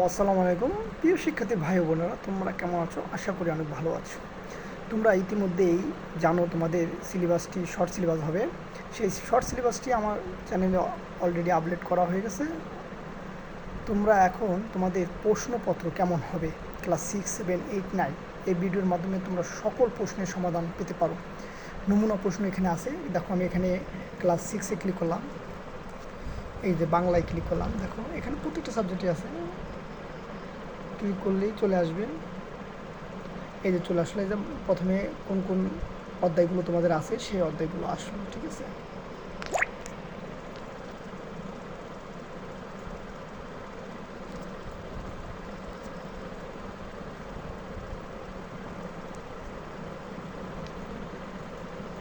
আসসালামু আলাইকুম। প্রিয় শিক্ষার্থী ভাই বোনেরা, তোমরা কেমন আছো? আশা করি অনেক ভালো আছো। তোমরা ইতিমধ্যেই জানো তোমাদের সিলেবাসটি, শর্ট সিলেবাস হবে। সেই শর্ট সিলেবাসটি আমার চ্যানেলে অলরেডি আপলোড করা হয়ে গেছে। তোমরা এখন তোমাদের প্রশ্নপত্র কেমন হবে? Class six seven eight nine এই ভিডিওর মাধ্যমে তোমরা সকল প্রশ্নের সমাধান পেতে পারো। নমুনা প্রশ্ন এখানে আছে। দেখো, আমি এখানে ক্লাস সিক্সে ক্লিক করলাম। এই যে বাংলায় ক্লিক করলাম। দেখো, এখানে প্রত্যেকটা সাবজেক্টই আছে। ক্লিক করলেই চলে আসবে। এই যে চলে আসলে যে প্রথমে কোন কোন অধ্যায়গুলো তোমাদের আছে, সেই অধ্যায়গুলো আসলো, ঠিক আছে?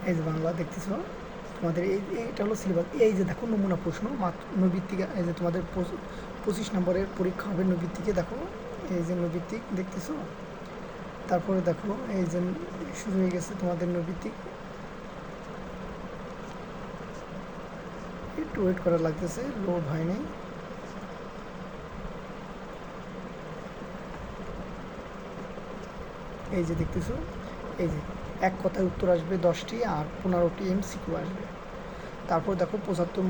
এই যে বাংলা দেখতেছো, তোমাদের এই, এটা হলো সিলেবাস এই যে দেখো নমুনা প্রশ্ন মাত্র নৈবিত্তিকা এই যে তোমাদের পঁচ- পঁচিশ নম্বরের পরীক্ষা হবে নৈবিত্তিকে, দেখো। এই যে নৈবিত্তিক দেখতেছো? তারপরে দেখো, এই যে শুরু হয়ে গেছে তোমাদের নৈবিত্তিক একটু ওয়েট করা লাগতেছে লোড হয়নি এই যে দেখতেছো, এই যে এক কথায় উত্তর আসবে দশটি আর পনেরোটি এম সিকিউ আসবে। তারপর দেখো পঁচাত্তর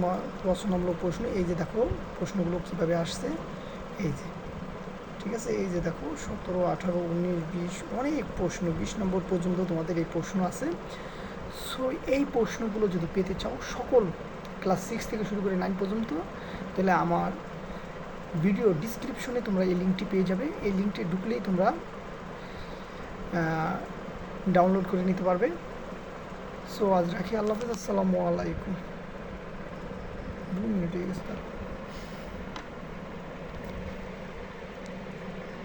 রচনামূলক প্রশ্ন, এই যে দেখো প্রশ্নগুলো কীভাবে আসছে, এই যে। ঠিক আছে? এই যে দেখো, সতেরো, আঠারো, উনিশ, বিশ, অনেক প্রশ্ন, বিশ নম্বর পর্যন্ত তোমাদের এই প্রশ্ন আছে। সো এই প্রশ্নগুলো যদি পেতে চাও, সকল ক্লাস সিক্স থেকে শুরু করে নাইন পর্যন্ত, তাহলে আমার ভিডিও ডিসক্রিপশনে তোমরা এই লিঙ্কটি পেয়ে যাবে। এই লিঙ্কটি ঢুকলেই তোমরা ডাউনলোড করে নিতে পারবে। সো আজ রাখি, আল্লাহ হাফেজ, আসসালামু আলাইকুম। দু মিনিট হয়ে গেছে